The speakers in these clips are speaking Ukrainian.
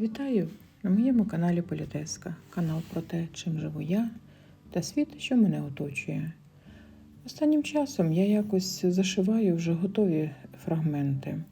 Вітаю на моєму каналі Політеска. Канал про те, чим живу я та світ, що мене оточує. Останнім часом я якось зашиваю вже готові фрагменти,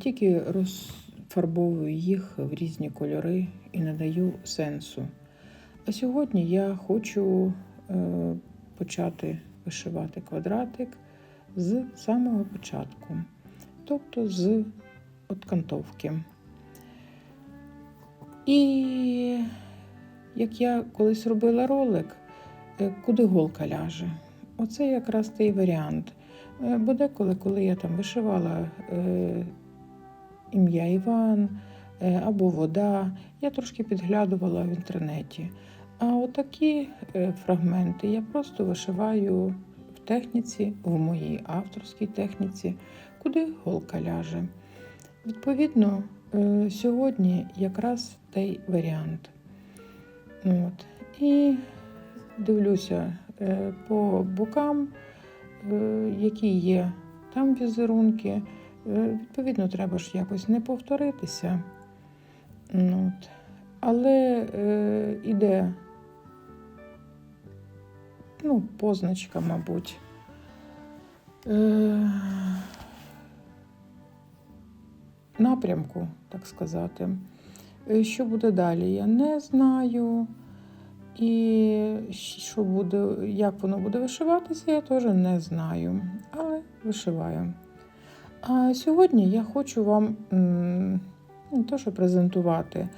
тільки розфарбовую їх в різні кольори і надаю сенсу. А сьогодні я хочу е, почати вишивати квадратик з самого початку, тобто з откантовки. І як я колись робила ролик, е, куди голка ляже. Оце якраз той варіант. Е, Бо деколи, коли я там вишивала е, ім'я Іван або вода, я трошки підглядувала в інтернеті. А отакі фрагменти я просто вишиваю в техніці, в моїй авторській техніці, куди голка ляже. Відповідно, сьогодні якраз той варіант. От. І дивлюся е, по бокам, е, які є там візерунки. Е, Відповідно, треба ж якось не повторитися. От. Але е, іде ну, позначка, мабуть. Е, напрямку, так сказати. Е, Що буде далі, я не знаю. І що буде, як воно буде вишиватися, я теж не знаю. Але вишиваю. А сьогодні я хочу вам не то, що презентувати,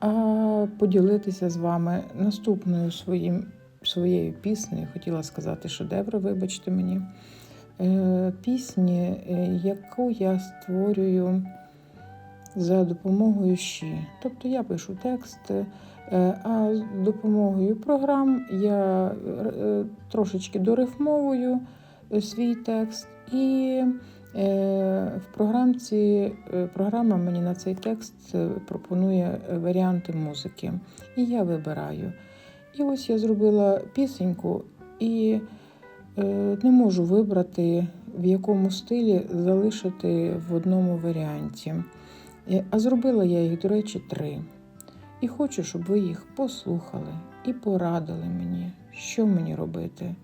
а поділитися з вами наступною своїм, своєю піснею. Хотіла сказати шедевр, вибачте мені. Е, Пісні, е, яку я створюю за допомогою щі. Тобто я пишу текст, е, а з допомогою програм я е, трошечки дорифмовую е, свій текст, і е, в програмці е, програма мені на цей текст е, пропонує варіанти музики. І я вибираю. І ось я зробила пісеньку і е, не можу вибрати, в якому стилі залишити в одному варіанті. А зробила я їх, до речі, три. І хочу, щоб ви їх послухали і порадили мені, що мені робити,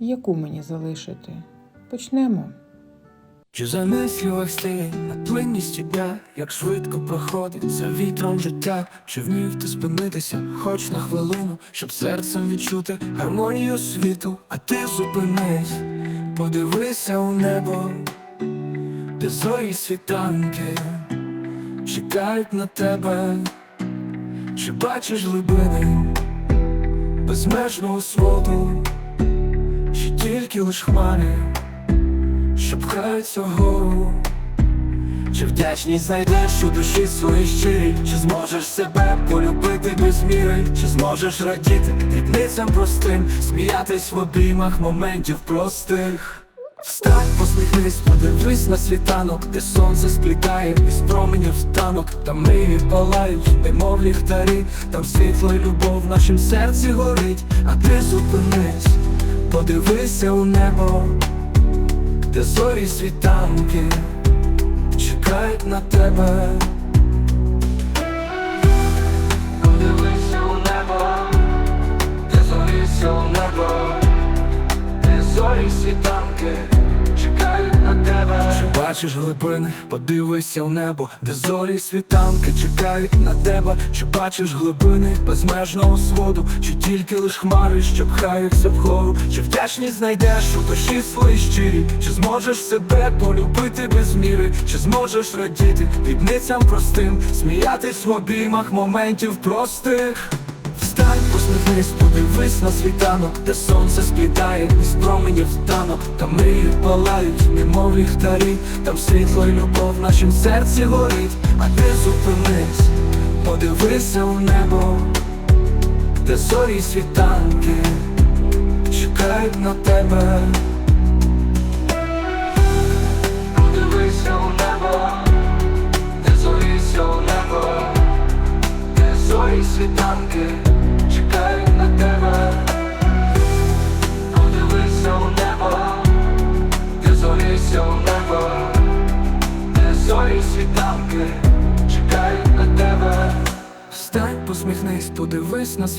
яку мені залишити. Почнемо. Чи замислювався ти над плинністю дня, як швидко проходить за вітром життя, чи вмів ти спинитися хоч на хвилину, щоб серцем відчути гармонію світу, а ти зупинись, подивися у небо, де зорі світанки чекають на тебе, чи бачиш глибини безмежного своду, чи тільки лиш хмари що пхаються вгору? Чи вдячність знайдеш у душі своїй щирій? Чи зможеш себе полюбити без міри? Чи зможеш радіти дрібницям простим? Сміятись в обіймах моментів простих Встань, посміхнись, подивись на світанок, де сонце сплітає із променів станок, там мрії палають, немов ліхтарі, там світло й любов в нашім серці горить, а ти зупинись, подивися у небо де зорі світанки чекають на тебе. Подивися у небо, де зорі у небо, зорі світанки чекають на тебе. Чи бачиш глибини, подивися в небо, де зорі світанки чекають на тебе. Чи бачиш глибини безмежного своду, чи тільки лиш хмари, що пхаються вгору, чи вдячність знайдеш у душі свої щирі, чи зможеш себе полюбити без міри, чи зможеш радіти дрібницям простим, сміятись в обіймах моментів простих. Встань, посміхнись, подивись на світанок, де сонце сплітає із променів танок, там мрії палають, немов ліхтарі, там світло й любов в нашім серці горить, а ти зупинись, подивися у небо, де зорі світанки чекають на тебе.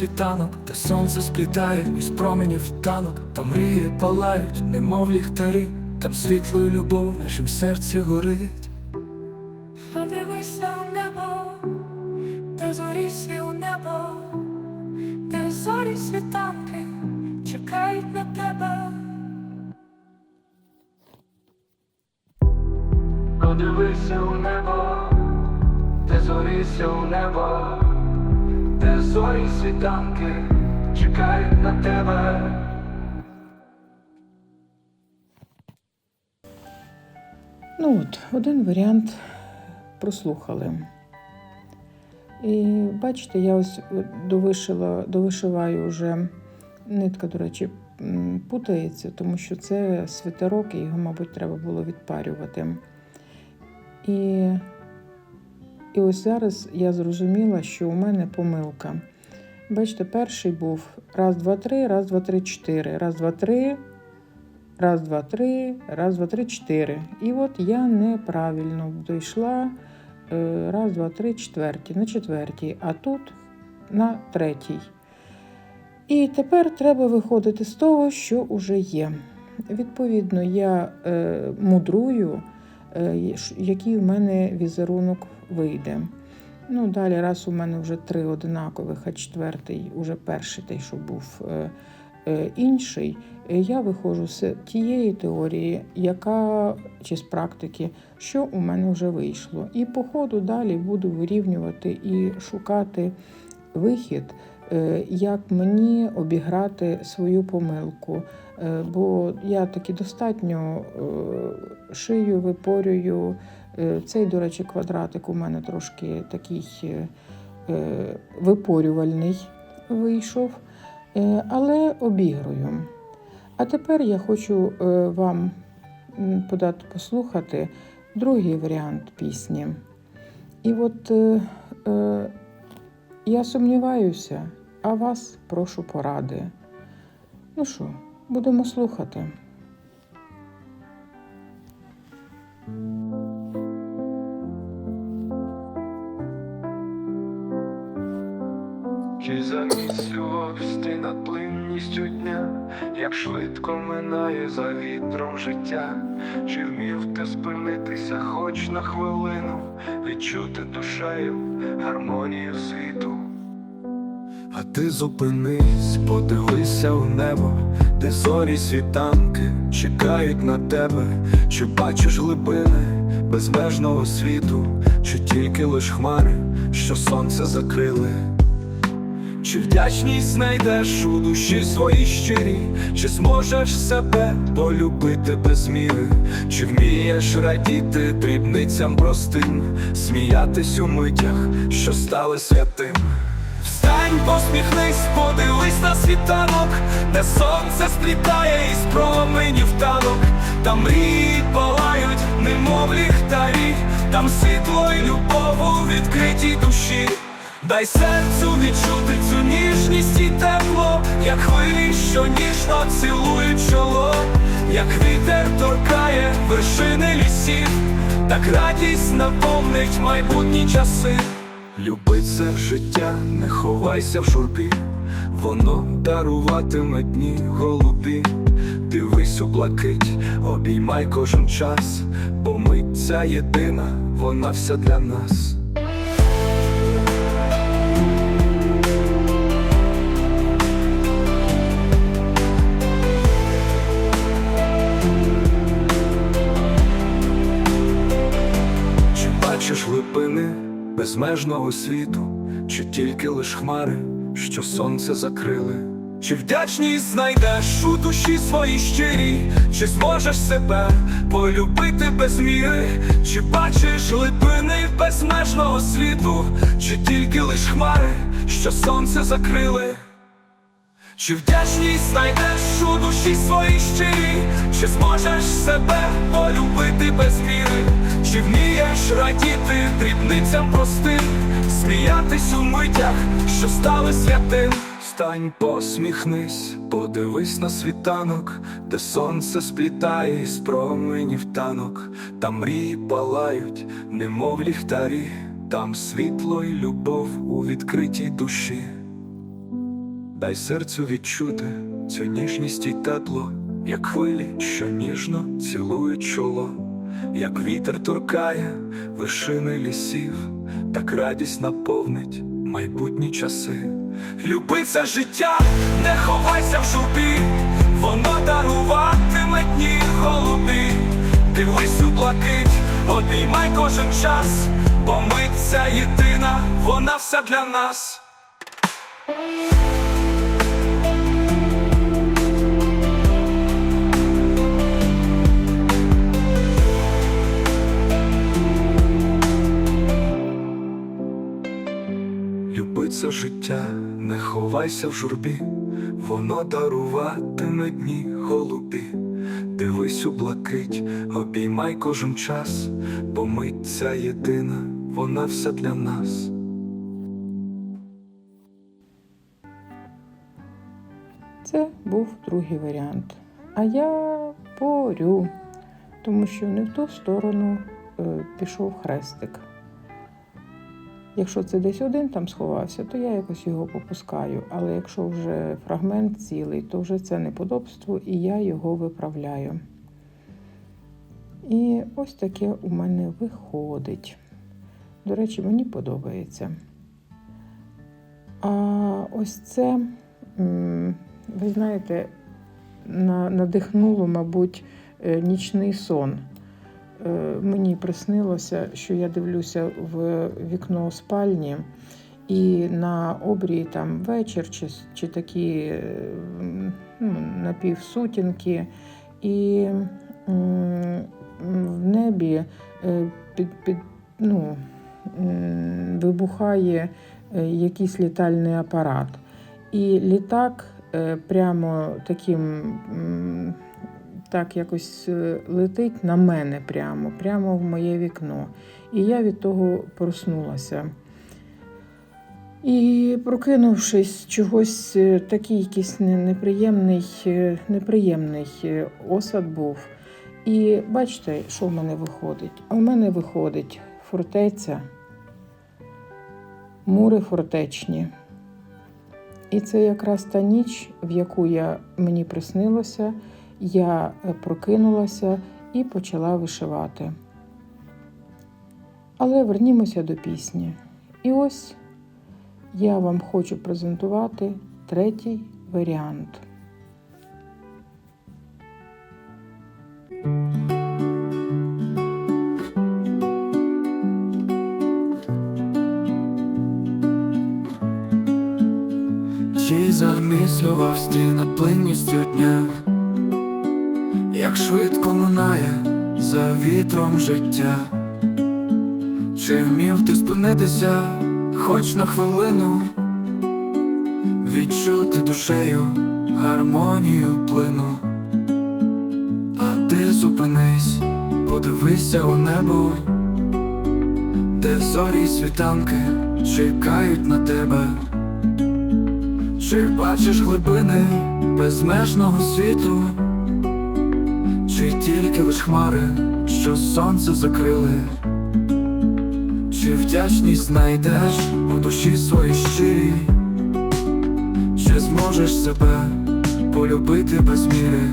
Світанок, де сонце сплітає із променів танок, там мрії палають, немов ліхтарі, там світло і любов в нашім серці горить. Подивися у небо, де зорі у небо, де зорі світанки чекають на тебе. Подивися у небо, де зорися у небо, зорі світанки чекають на тебе. Ну от, один варіант прослухали. І бачите, я ось довишила, довишиваю вже нитка, до речі, путається, тому що це свитерок, і його, мабуть, треба було відпарювати. І, і ось зараз я зрозуміла, що у мене помилка. Бачите, перший був раз, два, три, раз, два, три, чотири. Раз, два, три, раз, два, три, раз, два, три, чотири. І от я неправильно дійшла е, раз, два, три, четвертій, на четвертій, а тут на третій. І тепер треба виходити з того, що вже є. Відповідно, я е, мудрую, е, який в мене візерунок вийде. Ну, далі, раз у мене вже три одинакових, а четвертий, уже перший той, що був е, е, інший, е, я виходжу з тієї теорії, яка чи з практики, що у мене вже вийшло. І по ходу далі буду вирівнювати і шукати вихід, як мені обіграти свою помилку. Бо я таки достатньо шию, випорюю. Е, Цей, до речі, квадратик у мене трошки такий е, е, випорювальний вийшов, але обігрую. А тепер я хочу вам подати послухати другий варіант пісні. І от я сумніваюся, а вас прошу поради. Ну що, будемо слухати. Чи заміслювався ти над плинністю дня, як швидко минає за вітром життя, чи вмів ти спинитися хоч на хвилину, відчути душею гармонію світу? А ти зупинись, подивися у небо, де зорі світанки чекають на тебе, чи бачиш глибини безмежного світу, чи тільки лиш хмари, що сонце закрили. Чи вдячність знайдеш у душі своїй щирій, чи зможеш себе полюбити без міри, чи вмієш радіти дрібницям простим, сміятись у митях, що стали святим. Встань, посміхнись, подивись на світанок, де сонце сплітає із променів танок, там мрії палають, немов ліхтарі, там світло й любов у відкритій душі. Дай серцю відчути цю ніжність і тепло, як хвилі, що ніжно цілують чоло, як вітер торкає вершини лісів, так радість наповнить майбутні часи. Люби це життя, не ховайся в журбі, воно даруватиме дні голубі. Дивись у блакить, обіймай кожен час, бо мить ця єдина, вона вся для нас. Безмежного світу, чи тільки лиш хмари, що сонце закрили? Чи вдячність знайдеш у душі своїй щирі, чи зможеш себе полюбити без міри, чи бачиш глибини безмежного світу, чи тільки лиш хмари, що сонце закрили? Чи вдячність знайдеш у душі своїй щирій, чи зможеш себе полюбити без міри, чи вмієш радіти дрібницям простим, сміятись у митях, що стали святим. Стань, посміхнись, подивись на світанок, де сонце сплітає із променів танок, там мрії палають, немов ліхтарі, там світло і любов у відкритій душі. Дай серцю відчути цю ніжність і тепло, як хвилі, що ніжно цілують чоло, як вітер торкає вершини лісів, так радість наповнить майбутні часи. Люби це життя, не ховайся в журбі, воно даруватиме дні голубі. Дивись у блакить, обіймай кожен час, бо ми ця єдина, вона все для нас. Люби це життя, не ховайся в журбі, воно даруватиме дні голубі. Дивись у блакить, обіймай кожен час, бо мить ця єдина, вона все для нас. Це був другий варіант. А я порю, тому що не в ту сторону е, пішов хрестик. Якщо це десь один там сховався, то я якось його попускаю. Але якщо вже фрагмент цілий, то вже це неподобство і я його виправляю. І ось таке у мене виходить. До речі, мені подобається. А ось це, ви знаєте, надихнуло, мабуть, е, нічний сон. Е, Мені приснилося, що я дивлюся в вікно спальні, і на обрії там вечір чи, чи такі е, ну, напівсутінки, і в небі е, під, під, ну, вибухає якийсь літальний апарат. І літак прямо таким так якось е, летить на мене прямо, прямо в моє вікно. І я від того проснулася. І прокинувшись, чогось е, такий якийсь неприємний, е, неприємний осад був. І бачите, що в мене виходить? А в мене виходить фортеця, мури фортечні. І це якраз та ніч, в яку я, мені приснилося, я е, прокинулася і почала вишивати. Але вернімося до пісні. І ось я вам хочу презентувати третій варіант. Чи замислювався ти плинністю дня, як швидко минає за вітром життя, чи вмів ти спинитися хоч на хвилину, відчути душею гармонію плину, а ти зупинись, подивися у небо, де зорі світанки чекають на тебе. Чи бачиш глибини безмежного світу, чи тільки лиш хмари, що сонце закрили, чи вдячність знайдеш у душі своїй щирій, чи зможеш себе полюбити без міри,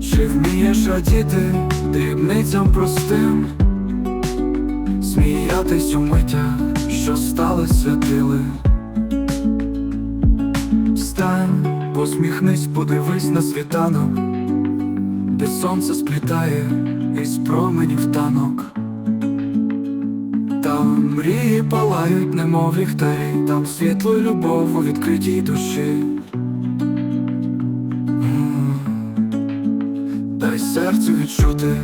чи вмієш радіти дрібницям простим, сміятись у митях, що стали святили. Встань, посміхнись, подивись на світанок, де сонце сплітає із променів танок. Там мрії палають, немов ліхтарі, там світло й любов у відкритій душі. Дай серцю відчути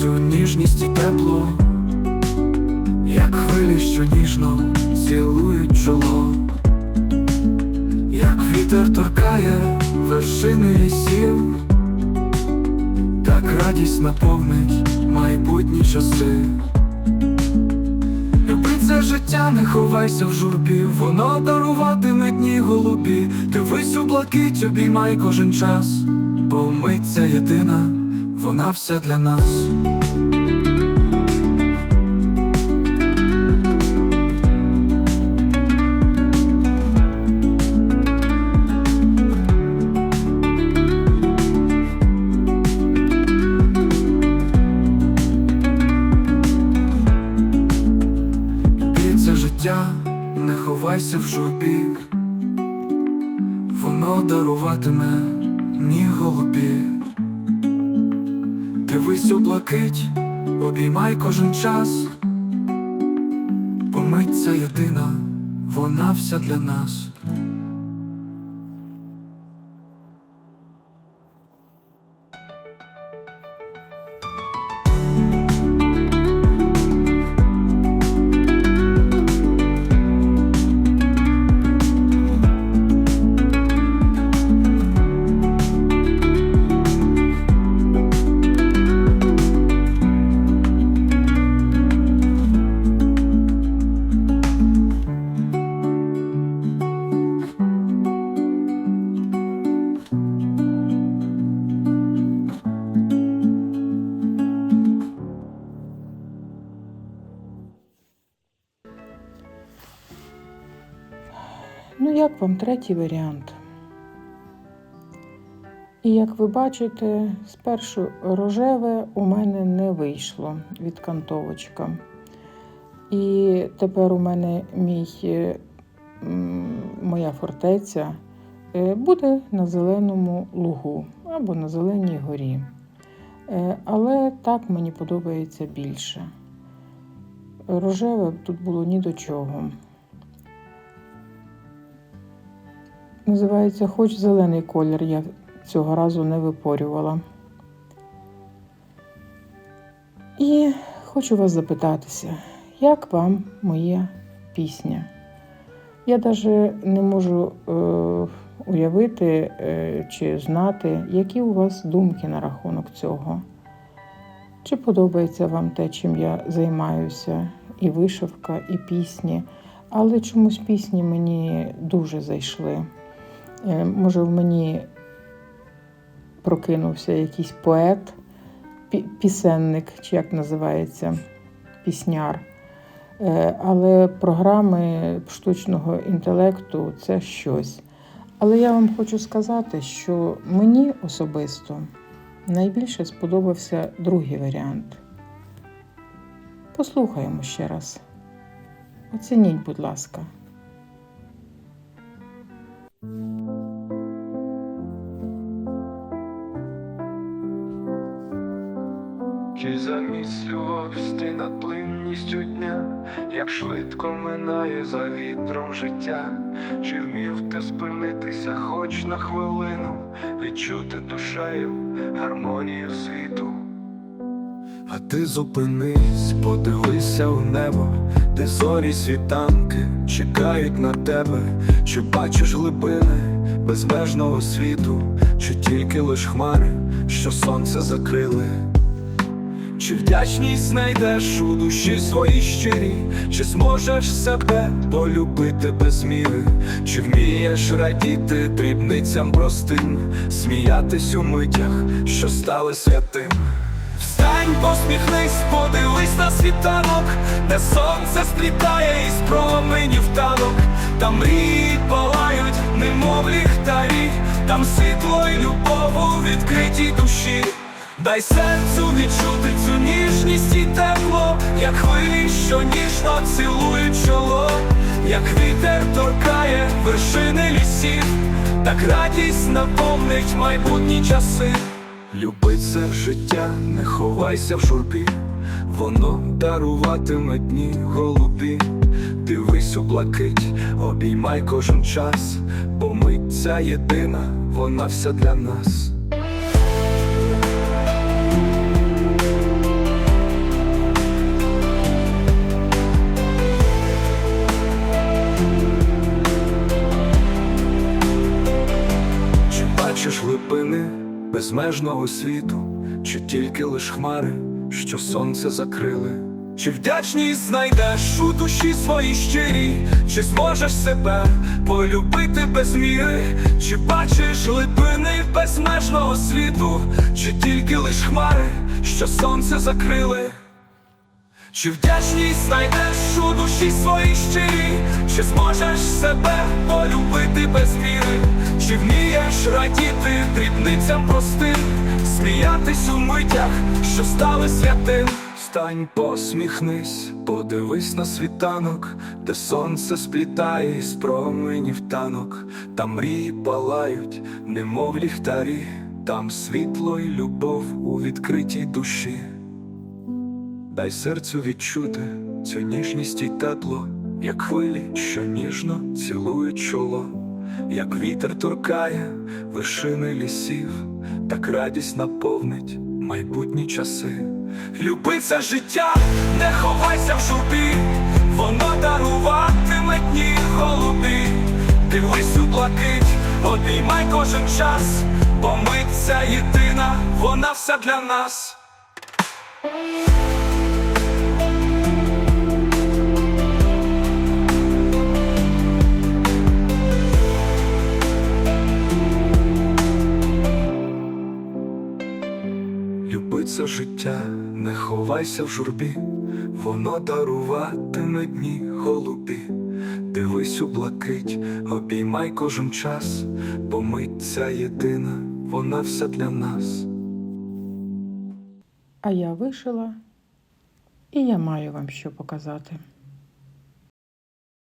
цю ніжність і тепло, як хвилі, що ніжно цілують чоло. Як вітер торкає вершини лісів, радість наповнить майбутні часи. Люби це життя, не ховайся в журбі, воно даруватиме дні голубі. Дивись у блакить, обіймай кожен час, бо мить ця єдина, вона вся для нас. Не в журбі, воно даруватиме ні голубі. Дивись у блакить, обіймай кожен час, бо мить ця єдина, вона вся для нас. Вам третій варіант? І як ви бачите, спершу рожеве у мене не вийшло від кантовочка. І тепер у мене мій, е, моя фортеця е, буде на зеленому лугу або на зеленій горі. Е, Але так мені подобається більше. Рожеве тут було ні до чого. Називається Хоч зелений колір я цього разу не випорювала. І хочу вас запитатися, як вам моя пісня? Я навіть не можу е, уявити е, чи знати, які у вас думки на рахунок цього. Чи подобається вам те, чим я займаюся, і вишивка, і пісні, але чомусь пісні мені дуже зайшли. Е, Може, в мені прокинувся якийсь поет, пісенник, чи як називається, пісняр. Е, Але програми штучного інтелекту це щось. Але я вам хочу сказати, що мені особисто найбільше сподобався другий варіант. Послухаємо ще раз. Оцініть, будь ласка. Замислювався над плинністю дня, як швидко минає за вітром життя, чи вмів ти спинитися хоч на хвилину, відчути душею гармонію світу? А ти зупинись, подивися у небо, де зорі світанки чекають на тебе, чи бачиш глибини безмежного світу, чи тільки лиш хмари, що сонце закрили. Чи вдячність знайдеш у душі своїй щирій, чи зможеш себе полюбити без міри, чи вмієш радіти дрібницям простим, сміятись у митях, що стали святим. Встань, посміхнись, подивись на світанок, де сонце сплітає із променів танок, там мрії палають, немов ліхтарі, там світло й любов у відкритій душі. Дай серцю відчути цю ніжність і тепло, як хвилі, що ніжно цілують чоло, як вітер торкає вершини лісів, так радість наповнить майбутні часи. Люби це життя, не ховайся в журбі, воно даруватиме дні голубі. Дивись у блакить, обіймай кожен час, бо мить ця єдина, вона вся для нас. Безмежного світу, чи тільки лиш хмари, що сонце закрили? Чи вдячність знайдеш у душі своїй щирій, чи зможеш себе полюбити без міри, чи бачиш глибини безмежного світу, чи тільки лиш хмари, що сонце закрили? Чи вдячність знайдеш у душі своїй щирій, чи зможеш себе полюбити без міри, чи вмієш радіти дрібницям простим, сміятись у митях, що стали святим. встань, посміхнись, подивись на світанок, де сонце сплітає із променів танок, там мрії палають, немов ліхтарі, там світло і любов у відкритій душі. Дай серцю відчути цю ніжність і тепло, як хвилі, що ніжно цілують чоло, як вітер торкає вершини лісів, так радість наповнить майбутні часи. Люби це життя, не ховайся в журбі, воно даруватиме дні голубі. Дивись у блакить, обіймай кожен час, бо ми ця єдина, вона все для нас. Люби це життя, не ховайся в журбі, воно даруватиме дні голубі. Дивись у блакить, обіймай кожен час, бо мить ця єдина, вона все для нас. А я вишила, і я маю вам що показати.